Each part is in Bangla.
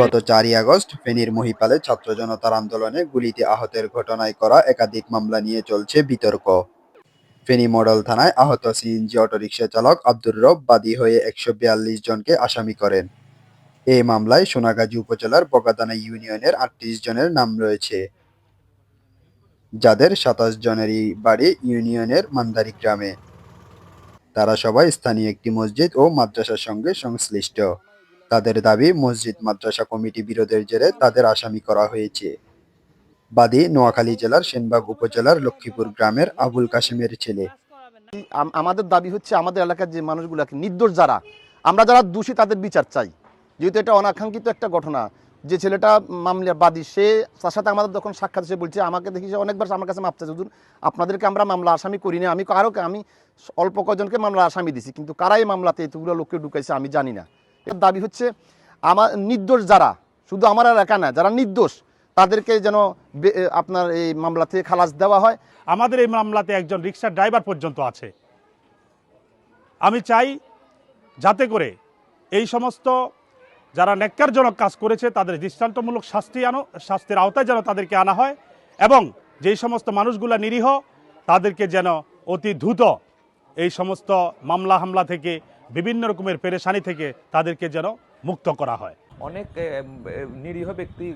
গত চারই আগস্ট ফেনীর মহিপালে ছাত্র জনতার আন্দোলনে গুলিতে আহতের ঘটনায় করা একাধিক মামলা নিয়ে চলছে বিতর্ক। ফেনী মডেল থানায় আহত সিএনজি অটোরিকশা চালক আব্দুর রব বাদী হয়ে একশো বিয়াল্লিশ জনকে আসামি করেন। এই মামলায় সোনাগাজী উপজেলার বগাদানা ইউনিয়নের আটত্রিশ জনের নাম রয়েছে। যাদের সাতাশ জনেরই বাড়ি ইউনিয়নের মান্দারি গ্রামে। তারা সবাই স্থানীয় একটি মসজিদ ও মাদ্রাসার সঙ্গে সংশ্লিষ্ট। তাদের দাবি, মসজিদ, মাদ্রাসা কমিটি বিরোধের জেরে তাদের আসামি করা হয়েছে। বাদী নোয়াখালী জেলার সেনবাগ উপজেলার লক্ষ্মীপুর গ্রামের আবুল কাশিমের ছেলে। আমাদের দাবি হচ্ছে আমাদের এলাকার যে মানুষগুলোকে নির্দোষ যারা, আমরা যারা দোষী তাদের বিচার চাই। যেহেতু এটা অনাকাঙ্ক্ষিত একটা ঘটনা, যে ছেলেটা মামলার বাদী, সে, তার সাথে আমাদের যখন সাক্ষাৎ সে বলছে আমাকে দেখি সে অনেকবার আমার কাছে মাপতে হুজুর, আপনাদেরকে আমরা মামলা আসামি করি না আমি কারও, আমি অল্প কজনকে মামলা আসামি দিছি, কিন্তু কারাই মামলাতে এতগুলো লোককে ঢুকাইছে আমি জানি না। দাবি হচ্ছে আমার নির্দোষ যারা, শুধু আমার এলাকা না, যারা নির্দোষ, তাদেরকে যেন আপনার এই মামলা থেকে খালাস দেওয়া হয়। আমাদের এই মামলাতে একজন রিক্সার ড্রাইভার পর্যন্ত আছে। আমি চাই যাতে করে এই সমস্ত যারা ন্যাক্কারজনক কাজ করেছে, তাদের দৃষ্টান্তমূলক শাস্তি আনো, শাস্তির আওতায় যেন তাদেরকে আনা হয় এবং যেই সমস্ত মানুষগুলা নিরীহ, তাদেরকে যেন অতি দ্রুত এই সমস্ত মামলা হামলা থেকে বিভিন্ন রকমের পেরেশানি থেকে তাদেরকে যেন মুক্ত করা হয়। অনেক নিরীহ ব্যক্তি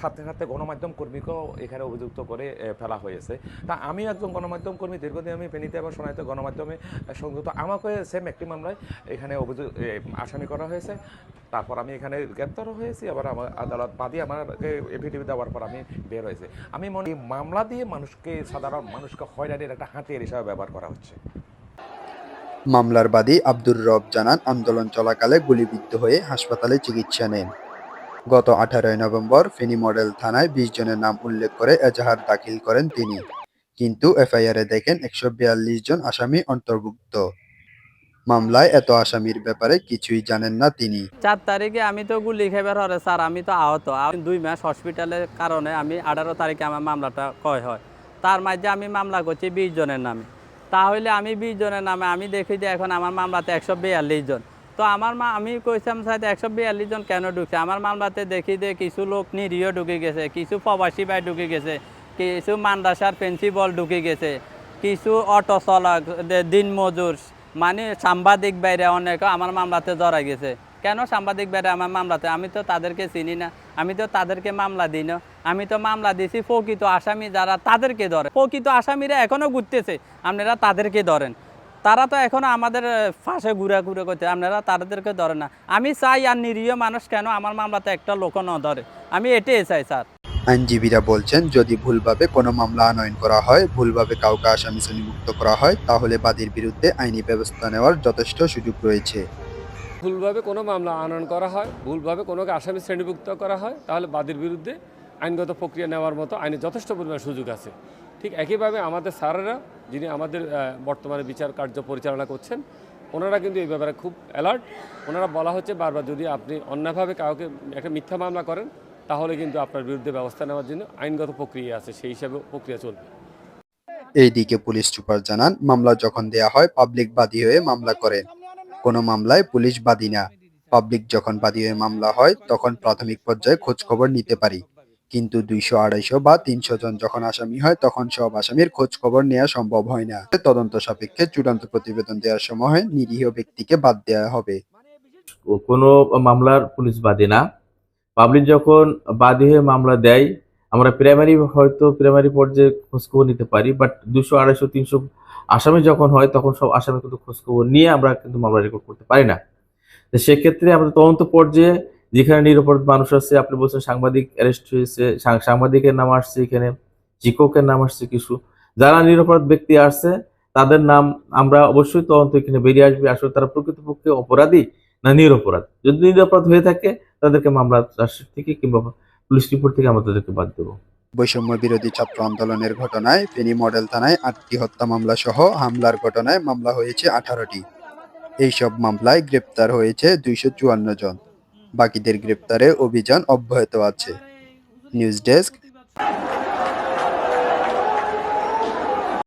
সাথে সাথে গণমাধ্যম কর্মীকেও এখানে অভিযুক্ত করে ফেলা হয়েছে। তা আমি একজন গণমাধ্যম কর্মী, দীর্ঘদিন আমি ফেনীতে এবং সোনাইতে গণমাধ্যমে সংযুক্ত। আমাকে সেম একটি মামলায় এখানে অভিযোগ আসামি করা হয়েছে। তারপর আমি এখানে গ্রেপ্তারও হয়েছি, আবার আমার আদালত বাদী আমাকে এফিডেভিট দেওয়ার পর আমি বের হয়েছে। আমি মনে মামলা দিয়ে মানুষকে, সাধারণ মানুষকে হয়রানির একটা হাতিয়ার হিসাবে ব্যবহার করা হচ্ছে। মামলার বাদী আব্দুর রব জানান আন্দোলন চলাকালে গুলিবিদ্ধ হয়ে হাসপাতালে চিকিৎসা নেন। গত আঠারোই নভেম্বর ফেনী মডেল থানায় বিশ জনের নাম উল্লেখ করে এজাহার দাখিল করেন তিনি। কিন্তু এফআইআরে দেখেন একশো বিয়াল্লিশ জন আসামি অন্তর্ভুক্ত। মামলায় এত আসামির ব্যাপারে কিছুই জানেন না তিনি। চার তারিখে আমি তো গুলি খেবার হরে স্যার, আমি তো আহত। দুই মাস হসপিটালের কারণে আমি আঠারো তারিখে আমার মামলাটা কয় হয়। তার মাঝে আমি মামলা করছি বিশ জনের নামে। তাহলে আমি বিশ জনের নামে আমি দেখি যে এখন আমার মামলাতে একশো বিয়াল্লিশ জন। তো আমার মা আমি কইছিলাম সাথে একশো বিয়াল্লিশ জন কেন ঢুকছে? আমার মামলাতে দেখি যে কিছু লোক নিরীহ ঢুকে গেছে, কিছু প্রবাসী ভাই ঢুকে গেছে, কিছু মান্দাসার প্রিন্সিপাল ঢুকে গেছে, কিছু অটো চালক দিনমজুর মানে সাংবাদিক বাইরে অনেক আমার মামলাতে জড়া গেছে। কেন সাংবাদিক বাইরে আমার মামলাতে? আমি তো তাদেরকে চিনি না। আমি তো তাদেরকে মামলা দিই না। আমি তো মামলা দিছি প্রকৃত আসামি যারা তাদেরকে ধরে। প্রকৃত আসামিরা এখনও ঘুরতেছে, আপনারা তাদেরকে ধরেন। তারা তো এখনও আমাদের ফাঁসে ঘুরে ঘুরে করতে আপনারা তাদেরকে ধরে না। আমি চাই আর নিরীহ মানুষ কেন আমার মামলাতে একটা লোক না ধরে। আমি এটাই চাই, স্যার। আইনজীবীরা বলছেন, যদি ভুলভাবে কোনো মামলা আনয়ন করা হয়, ভুলভাবে কাউকে আসামি শ্রেণীভুক্ত করা হয়, তাহলে বাদীর বিরুদ্ধে আইনি ব্যবস্থা নেওয়ার যথেষ্ট সুযোগ রয়েছে। ভুলভাবে কোনো মামলা আনয়ন করা হয়, ভুলভাবে কোনো আসামি শ্রেণীভুক্ত করা হয়, তাহলে বাদীর বিরুদ্ধে আইনগত প্রক্রিয়া নেওয়ার মতো আইনে যথেষ্ট পরিমাণ সুযোগ আছে। ঠিক একইভাবে আমাদের স্যারেরা, যিনি আমাদের বর্তমানে বিচার কার্য পরিচালনা করছেন, ওনারা কিন্তু এই ব্যাপারে খুব অ্যালার্ট ওনারা বলা হচ্ছে বারবার, যদি আপনি অন্যভাবে কাউকে একটা মিথ্যা মামলা করেন, তাহলে কিন্তু আপনার বিরুদ্ধে ব্যবস্থা নেওয়ার জন্য আইনগত প্রক্রিয়া আছে, সেই হিসাবে প্রক্রিয়া চলবে। এইদিকে পুলিশ সুপার জানান, মামলা যখন দেয়া হয় পাবলিক বাদী হয়ে মামলা করেন। কোনো মামলায় পুলিশ বাদী না। পাবলিক যখন বাদী হয়ে মামলা হয়, তখন প্রাথমিক পর্যায়ে খোঁজ খবর নিতে পারি। কিন্তু দুইশো আড়াইশো বা তিনশো জন যখন আসামি হয়, তখন সব আসামির খোঁজ খবর নেওয়া সম্ভব হয় না। তদন্ত সাপেক্ষে চূড়ান্ত প্রতিবেদন দেওয়ার সময় নিরীহ ব্যক্তিকে বাদ দেওয়া হবে। কোনো মামলার পুলিশ বাদী না। পাবলিক যখন বাদী হয়ে মামলা দেয় আমরা প্রাইমারি হয়তো প্রাইমারি পর্যায়ে খোঁজখবর নিতে পারি বাট দুশো, আড়াইশো, তিনশো আসামি যখন হয়, তখন সব আসামি কিন্তু খোঁজখবর নিয়ে আমরা কিন্তু মামলা রেকর্ড করতে পারি না। তো সেক্ষেত্রে আমরা তদন্ত পর্যায়ে যেখানে নিরাপরাধ মানুষ আছে, আপনি বলছেন সাংবাদিক অ্যারেস্ট হয়েছে সাংবাদিকের নাম আসছে এখানে চিককের নাম আসছে কিছু। যারা নিরাপরাধ ব্যক্তি আসছে তাদের নাম আমরা অবশ্যই তদন্ত এখানে বেরিয়ে আসবে। আসলে তারা প্রকৃতপক্ষে অপরাধী না নিরপরাধ? যদি নিরপরাধ হয়ে থাকে, তাদেরকে মামলা চার্জশিট থেকে কিংবা পুলিশ রিপোর্ট থেকে আমরা তাদেরকে বাদ দেবো। বৈষম্য বিরোধী ছাত্র আন্দোলনের ঘটনায় ফেনী মডেল থানায় আটটি হত্যা মামলা সহ হামলার ঘটনায় মামলা হয়েছে আঠারোটি। এইসব মামলায় গ্রেপ্তার হয়েছে দুইশো চুয়ান্ন জন। বাকিদের গ্রেপ্তারে অভিযান অব্যাহত আছে। News desk